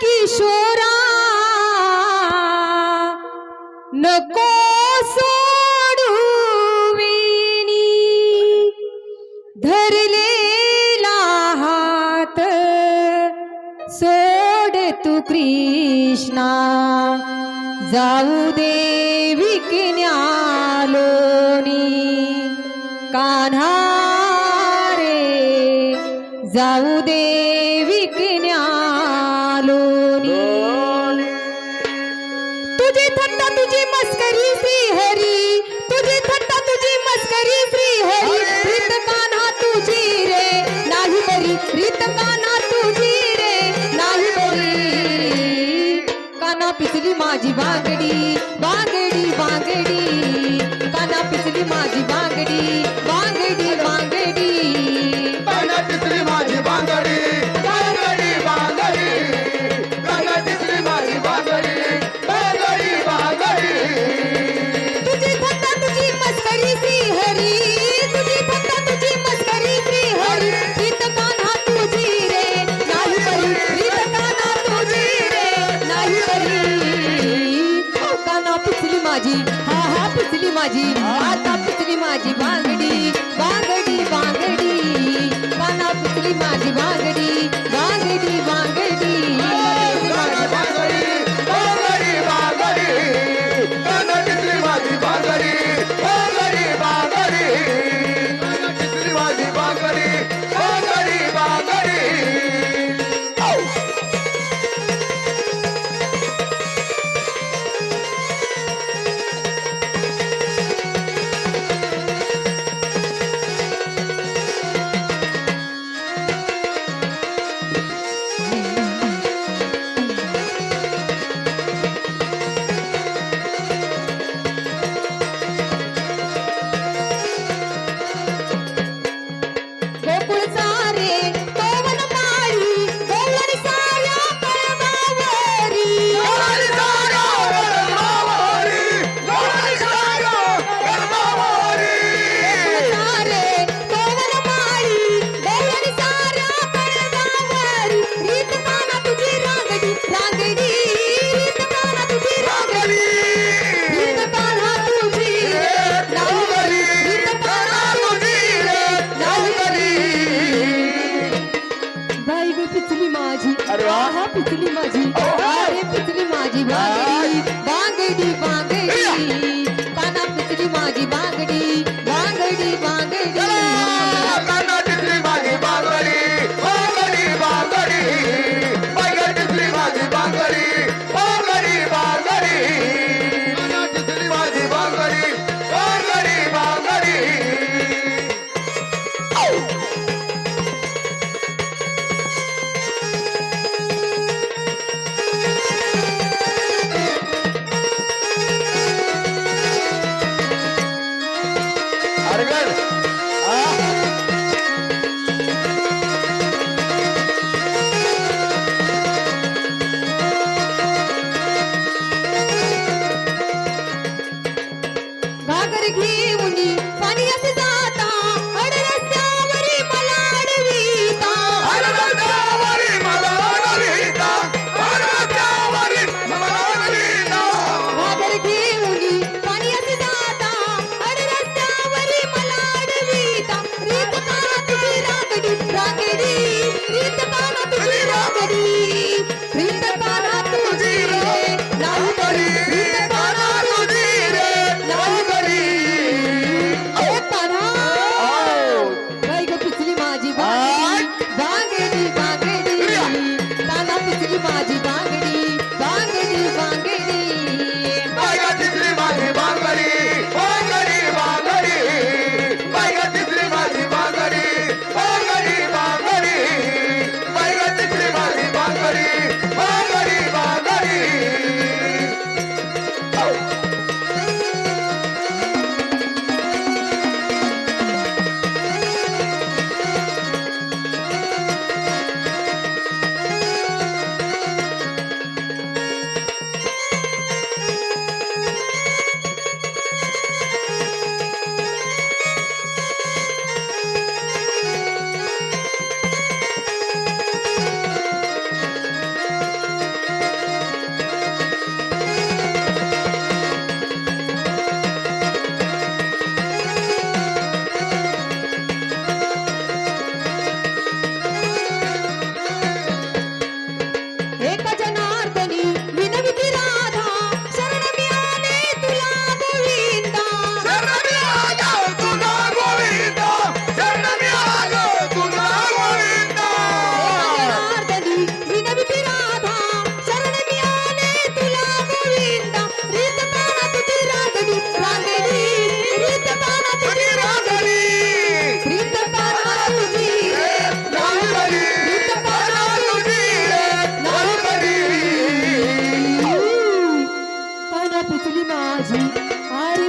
किशोरा नको सोडूविनी धरलेला हात सोड तू कृष्णा. जाऊ दे विकण्यालोनी. कान्हा रे जाऊ दे माझी. हा हा पिसली माझी. आता पिसली माझी बांगडी बांगडी बांगडी পিতলি মাঝি घागर घेऊन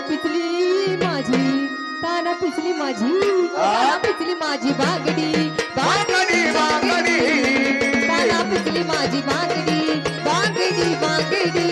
पिचली माझी ताना पिचली माझी ताना पिचली माझी बागडी बागडी बागडी ताना पिचली माझी बागडी बागडी बागडी.